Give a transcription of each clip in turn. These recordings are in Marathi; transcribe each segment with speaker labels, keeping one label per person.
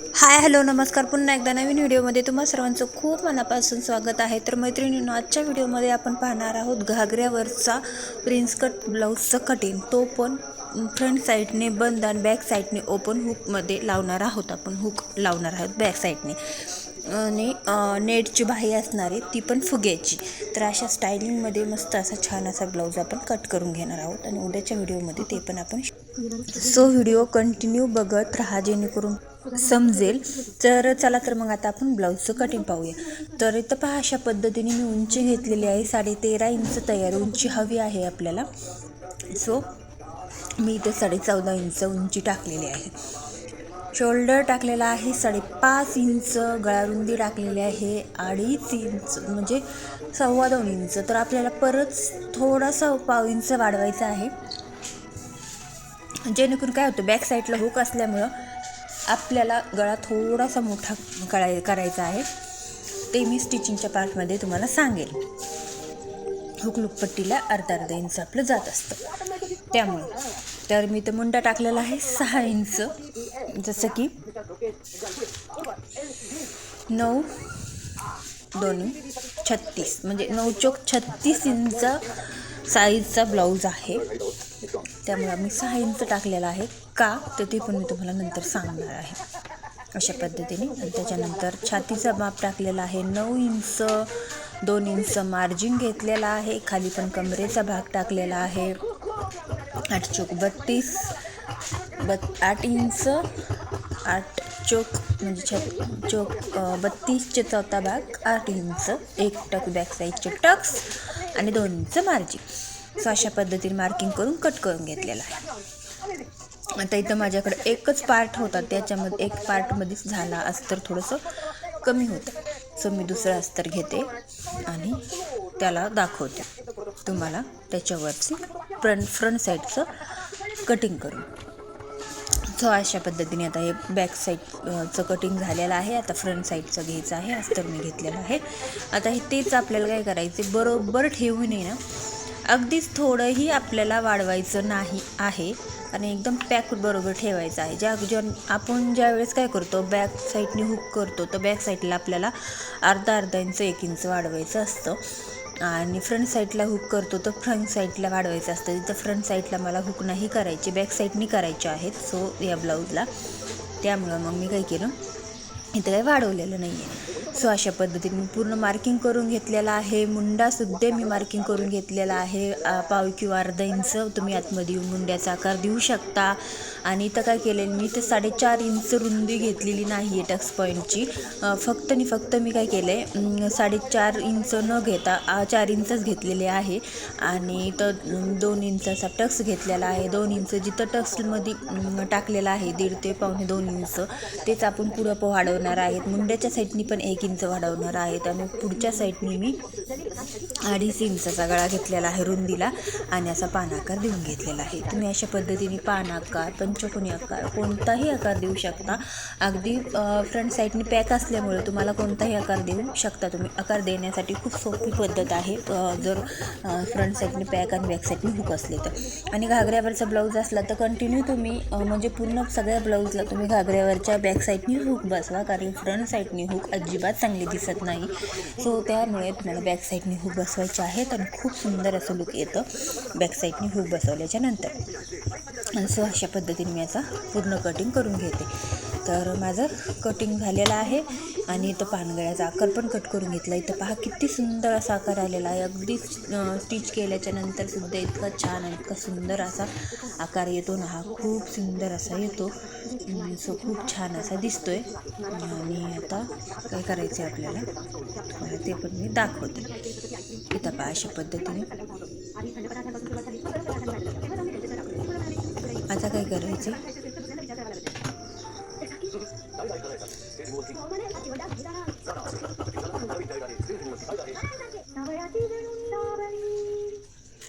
Speaker 1: हाय हॅलो नमस्कार. पुन्हा एकदा नवीन व्हिडिओमध्ये तुम्हा सर्वांचं खूप मनापासून स्वागत आहे. तर मैत्रिणींनो आजच्या व्हिडिओमध्ये आपण पाहणार आहोत घागऱ्यावरचा प्रिन्स कट ब्लाऊजचं कटिंग तो पण फ्रंट साईडने बंद आणि बॅक साईडने ओपन हुकमध्ये लावणार आहोत आपण. हुक लावणार आहोत बॅक साईडने आणि नेटची बाही असणारी ती पण फुग्याची. तर अशा स्टायलिंगमध्ये मस्त असा छान असा ब्लाऊज आपण कट करून घेणार आहोत. आणि उद्याच्या व्हिडिओमध्ये ते पण आपण सो व्हिडिओ कंटिन्यू बघत राहा जेणेकरून समजेल. तर चला तर मग आता आपण ब्लाऊजचं कटिंग पाहूया. तर इथं पहा अशा पद्धतीने मी उंची घेतलेली आहे. साडे तेरा इंच तयार उंची हवी आहे आपल्याला. सो मी इथे साडे चौदा इंच उंची टाकलेली आहे. शोल्डर टाकलेला आहे साडेपाच इंच गळारुंदी टाकलेली आहे अडीच इंच म्हणजे सव्वा दोन इंच. तर आपल्याला परत थोडासा पाव इंच वाढवायचा आहे. जेणेकरून काय होतं बॅक साईडला हुक असल्यामुळं आपल्याला गळा थोडासा मोठा कळाय करायचा आहे. ते मी स्टिचिंगच्या पार्टमध्ये तुम्हाला सांगेल. हुक लुकपट्टीला अर्धा अर्धा इंच आपलं जात असतं. त्यामुळे. तर मी तर मुंडा टाकलेला आहे सहा इंच जसं की नऊ दोन्ही छत्तीस. म्हणजे नऊ चोक छत्तीस इंच साईजचा ब्लाऊज आहे. त्यामुळे आम्ही सहा इंच टाकलेला आहे. का? तर ते पण मी तुम्हाला नंतर सांगणार आहे. अशा पद्धतीने. आणि त्याच्यानंतर छातीचा माप टाकलेला आहे. नऊ इंच दोन इंच मार्जिन घेतलेला आहे. खाली पण कमरेचा भाग टाकलेला आहे. आठ चोक बत्तीस बत् आठ इंच आठ चोक म्हणजे छ चोक बत्तीसचे चौथा भाग आठ इंच एक टक बॅक साईडचे टक्स आणि दोन इंच मार्जिन. सो अशा पद्धतीने मार्किंग करून कट करून घेतलेला आहे. आता इथं माझ्याकडे एकच पार्ट होता त्याच्यामध्ये एक पार्टमध्येच झाला अस्तर थोडंसं कमी होतं. सो मी दुसरं अस्तर घेते आणि त्याला दाखवते. तुम्हाला त्याच्यावरची फ्रंट फ्रंट साईडचं कटिंग करून. सो अशा पद्धतीने आता हे बॅक साईडचं कटिंग झालेलं आहे. आता फ्रंट साईडचं घ्यायचं आहे अस्तर मी घेतलेलं आहे. आता हे तेच आपल्याला काय करायचे बरोबर ठेवून आहे ना अगदीच थोडंही आपल्याला वाढवायचं नाही आहे आणि एकदम पॅक बरोबर ठेवायचं आहे. ज्या ज्या आपण ज्यावेळेस काय करतो बॅक साईडने हुक करतो तर बॅक साईडला आपल्याला अर्धा अर्धा इंच एक इंच वाढवायचं असतं. आणि फ्रंट साईडला हुक करतो तर फ्रंट साईडला वाढवायचं असतं. तिथं फ्रंट साईडला मला हुक नाही करायची बॅक साईडनी करायचे आहेत सो या ब्लाऊजला. त्यामुळं मग मी काय केलं इथं काही वाढवलेलं नाही आहे सो अशा पद्धतीने मी पूर्ण मार्किंग करून घेतलेला आहे. मुंडासुद्धा मी मार्किंग करून घेतलेला आहे. पाव किंवा अर्धा इंच तुम्ही आतमध्ये येऊन मुंड्याचा आकार देऊ शकता. आणि इथं काय केलेलं मी तर साडेचार इंच रुंदी घेतलेली नाही आहे टक्स पॉईंटची फक्त आणि फक्त मी काय केलं आहे साडेचार इंच न घेता चार इंचच घेतलेले आहे. आणि इथं दोन इंचाचा टक्स घेतलेला आहे. दोन इंच जिथं टक्समध्ये टाकलेला आहे दीड ते पावणे दोन इंच तेच आपण पुढं प वाढवणार आहेत. मुंड्याच्या साईडनी पण एक किंच वाढवणार आहेत आणि पुढच्या साईडनी मी अडीच इंचाचा गळा घेतलेला आहे रुंदीला आणि असा पान आकार देऊन घेतलेला आहे. तुम्ही अशा पद्धतीने पान आकार पंचकोनी आकार कोणताही आकार देऊ शकता. अगदी फ्रंट साईडने पॅक असल्यामुळे तुम्हाला कोणताही आकार देऊ शकता तुम्ही. आकार देण्यासाठी खूप सोपी पद्धत आहे जर फ्रंट साईडने पॅक आणि बॅक साईडने हुक असले तर. आणि घागऱ्यावरचा ब्लाऊज असला तर कंटिन्यू तुम्ही म्हणजे पूर्ण सगळ्या ब्लाऊजला तुम्ही घागऱ्यावरच्या बॅक साईडनी हुक बसवा. कारण फ्रंट साईडने हुक अजिबात चांगली दिसत नाही. सो त्यामुळे तुम्हाला बॅक साईडने हूक बसवायचे आहेत आणि खूप सुंदर असं लुक येतं बॅक साईडनी हुक बसवल्याच्या नंतर. सो अशा पद्धतीने मी याचा पूर्ण कटिंग करून घेते. तर माझं कटिंग झालेलं आहे. आणि इथं पानगळ्याचा आकार पण कट करून घेतला. इथं पहा किती सुंदर असा आकार आलेला आहे. अगदी स्टिच केल्याच्यानंतर सुद्धा इतका छान आणि इतका सुंदर असा आकार येतो ना हा खूप सुंदर असा येतो. सो खूप छान असा दिसतो आहे आणि आता काय करायचं आहे आपल्याला? तुम्हाला ते पण मी दाखवते. इथं पहा अशा पद्धतीने. आता काय करायचं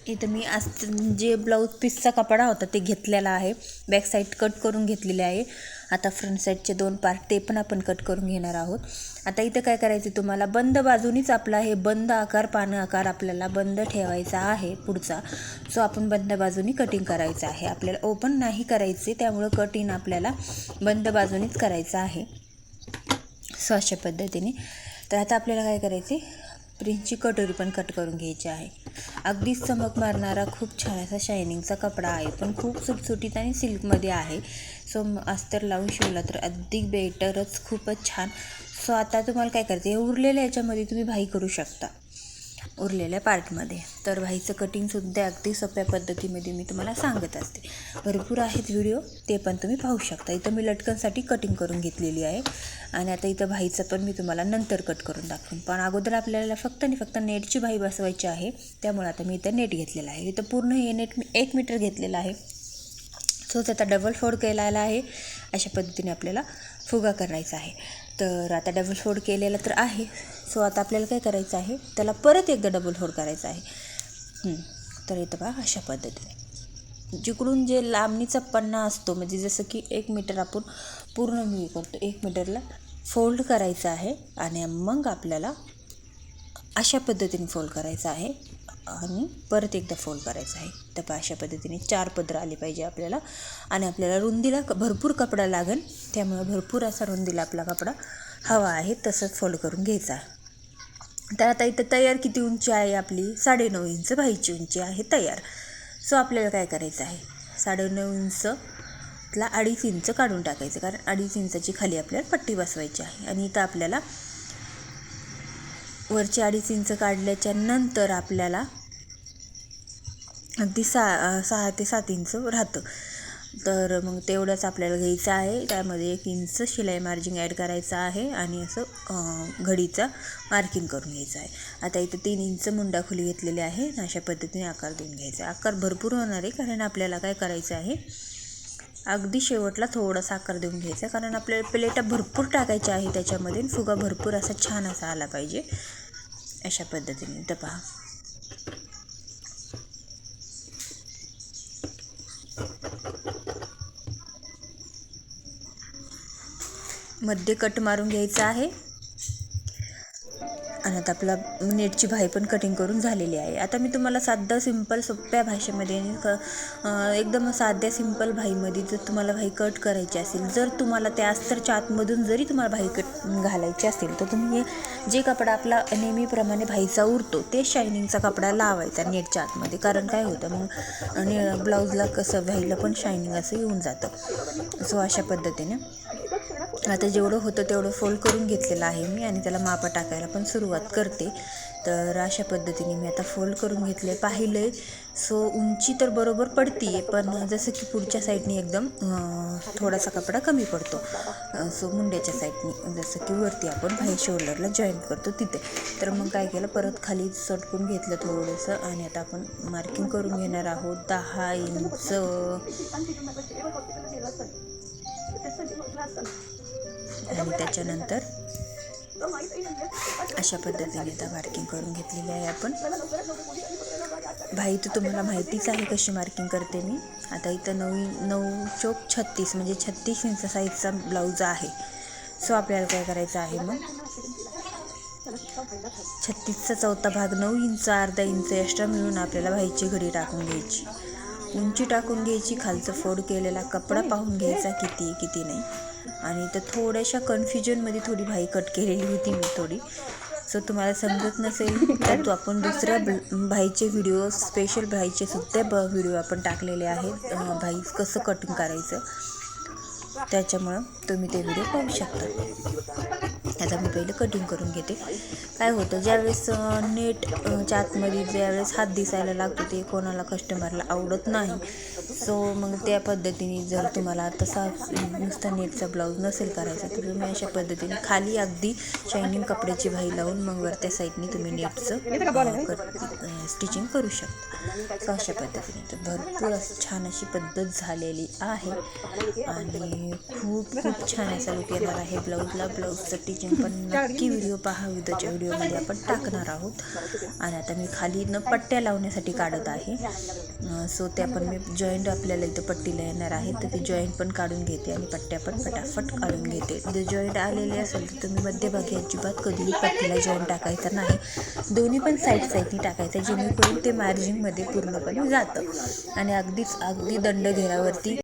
Speaker 1: इथं मी आज जे ब्लाऊज पीसचा कपडा होता ते घेतलेला आहे. बॅक साईड कट करून घेतलेले आहे. आता फ्रंट साईडचे दोन पार्ट ते पण आपण कट करून घेणार आहोत. आता इथं काय करायचं तुम्हाला? बंद बाजूनीच आपला हे बंद आकार पानं आकार आपल्याला बंद ठेवायचा आहे पुढचा. सो आपण बंद बाजूनी कटिंग करायचं आहे. आपल्याला ओपन नाही करायचे त्यामुळं कटिंग आपल्याला बंद बाजूनीच करायचं आहे. सो अशा पद्धतीने. तर आता आपल्याला काय करायचे प्रिंटची कटोरी पण कट करून घ्यायची आहे. अगदीच चमक मारणारा खूप छान असा शायनिंगचा कपडा आहे. पण खूप सुटसुटीत आणि सिल्कमध्ये आहे. सो अस्तर लावून शिवला तर अधिक बेटरच खूपच छान. सो आता तुम्हाला काय करायचं उरलेल्या याच्यामध्ये तुम्ही भाई करू शकता. उरलेल्या पार्टमध्ये. तर भाईचं कटिंगसुद्धा अगदी सोप्या पद्धतीमध्ये मी तुम्हाला सांगत असते. भरपूर आहेत व्हिडिओ ते पण तुम्ही पाहू शकता. इथं मी लटकनसाठी कटिंग करून घेतलेली आहे. आणि आता इथं भाईचं पण मी तुम्हाला नंतर कट करून दाखवेन. पण अगोदर आपल्याला फक्त आणि फक्त नेटची भाई बसवायची आहे. त्यामुळे आता मी इथं नेट घेतलेलं आहे. इथं पूर्ण हे नेट मी एक मीटर घेतलेलं आहे. सो त्याचा डबल फोड केलेला आहे. अशा पद्धतीने आपल्याला फुगा करायचा आहे. तर आता डबल फोड केलेला तर आहे. सो आता आपल्याला काय करायचं आहे? त्याला परत एकदा डबल फोड करायचं आहे. तर इथं बा अशा पद्धतीने. जिकडून जे लांबणीचा पन्ना असतो म्हणजे जसं की एक मीटर आपण पूर्ण मी करतो एक मीटरला फोल्ड करायचं आहे आणि मग आपल्याला अशा पद्धतीने फोल्ड करायचं आहे. आणि परत एकदा फोल्ड करायचं आहे. तर अशा पद्धतीने चार पदर आले पाहिजे आपल्याला. आणि आपल्याला रुंदीला क- भरपूर कपडा लागेल. त्यामुळे भरपूर असा रुंदीला आपला कपडा हवा आहे तसंच फोल्ड करून घ्यायचा. तर आता इथं तयार किती उंची आहे आपली? साडेनऊ इंच भाईची उंची आहे तयार. सो आपल्याला काय करायचं आहे? साडेनऊ इंच ला अडीच इंच काढून टाकायचं. कारण अडीच इंचाची खाली आपल्याला पट्टी बसवायची आहे. आणि इथं आपल्याला वरची अडीच इंच काढल्याच्या नंतर आपल्याला अगदी सा सहा ते सात इंच राहतं. तर मग तेवढंच आपल्याला घ्यायचं आहे. त्यामध्ये एक इंच शिलाई मार्जिंग ॲड करायचं आहे आणि असं घडीचं घडीचा मार्किंग करून घ्यायचं आहे. आता इथं तीन इंच मुंडा खुली घेतलेली आहे. आणि अशा पद्धतीने आकार देऊन घ्यायचा आहे. आकार भरपूर होणार आहे कारण आपल्याला काय करायचं आहे? अगदी शेवटला थोडासा आकार देऊन घ्यायचा कारण आपल्याला प्लेटा भरपूर टाकायच्या आहे त्याच्यामध्ये फुगा भरपूर असा छान असा आला पाहिजे. अशा पद्धतीने. तर पहा. मध्ये कट मारून घ्यायचा आहे. आणि आता आपला नेटची भाई पण कटिंग करून झालेली आहे. आता मी तुम्हाला साधं सिंपल सोप्या भाषेमध्ये एकदम साध्या सिंपल भाईमध्ये जर तुम्हाला भाई कट करायची असेल जर तुम्हाला त्या अस्तरच्या आतमधून जरी तुम्हाला भाई कट घालायची असेल तर तुम्ही जे कपडा आपला नेहमीप्रमाणे भाईचा उरतो ते शायनिंगचा कपडा लावायचा नेटच्या आतमध्ये. कारण काय होतं मग आणि ब्लाऊजला कसं भाईला पण शायनिंग असं येऊन जातं. सो अशा पद्धतीने. आता जेवढं होतं तेवढं फोल्ड करून घेतलेलं आहे मी आणि त्याला मापा टाकायला पण सुरुवात करते. तर अशा पद्धतीने मी आता फोल्ड करून घेतले. पाहिलं आहे सो उंची तर बरोबर पडती पण जसं की पुढच्या साईडनी एकदम थोडासा कपडा कमी पडतो. सो मुंड्याच्या साईडनी जसं की वरती आपण भाई शोल्डरला जॉईन करतो तिथे. तर मग काय केलं परत खाली सटकून घेतलं थोडंसं आणि आता आपण मार्किंग करून घेणार आहोत. दहा इंच आणि त्याच्यानंतर अशा पद्धतीने आता मार्किंग करून घेतलेली आहे आपण. भाई तर तुम्हाला माहितीच आहे कशी मार्किंग करते मी? आता इथं नऊ नऊ चोक छत्तीस म्हणजे छत्तीस इंच साईजचा ब्लाऊज आहे. सो आपल्याला काय करायचं आहे मग? छत्तीसचा चौथा भाग नऊ इंच अर्धा इंच एक्स्ट्रा मिळून आपल्याला भाईची घडी टाकून घ्यायची. उंची टाकून घ्यायची खालचं फोड केलेला कपडा पाहून घ्यायचा किती आहे, किती नाही. आणि तर थोड्याशा कन्फ्युजनमध्ये थोडी भाई कट केलेली होती मी थोडी. सो तुम्हाला समजत नसेल तर तो आपण दुसऱ्या ब्ल- भाईचे व्हिडिओ स्पेशल भाईचे सुद्धा ब व्हिडिओ आपण टाकलेले आहेत. भाई कसं कटिंग करायचं? त्याच्यामुळं तुम्ही ते व्हिडिओ पाहू शकता. ह्याचा मी पहिलं कटिंग करून घेते. काय होतं ज्यावेळेस नेटच्या नेट आतमध्ये ज्यावेळेस हात दिसायला लागतो ते कोणाला कस्टमरला आवडत नाही. सो मग त्या पद्धतीने जर तुम्हाला तसा नुसता नेटचा ब्लाऊज नसेल करायचा तर तुम्ही अशा पद्धतीने खाली अगदी शायनिंग कपड्याची भाई लावून मग वर त्या साईडने तुम्ही नेटचं कट स्टिचिंग करू शकता. सो अशा पद्धतीने. तर भरपूर छान अशी पद्धत झालेली आहे. आणि खूप खूप छान असा लुक येणार आहे. ब्लाऊजला ब्लाऊजचं टिचिंग नाही पण नक्की व्हिडिओ पहा उद्याच्या व्हिडिओमध्ये आपण टाकणार आहोत. आणि आता मी खाली न पट्ट्या लावण्यासाठी काढत आहे. सो त्या पण मी जॉईंट आपल्याला इथं पट्टीला येणार आहे तर ती जॉईंट पण काढून घेते आणि पट्ट्या पण फटाफट काढून घेते. जर जॉईंट आलेले असेल तर तुम्ही मध्यभागी अजिबात कधीही पट्टीला जॉईंट टाकायचं नाही. दोन्ही पण साईड साईडनी टाकायचं जेणेकरून ते मार्जिनमध्ये पूर्णपणे जातं. आणि अगदीच अगदी दंड घेरावरती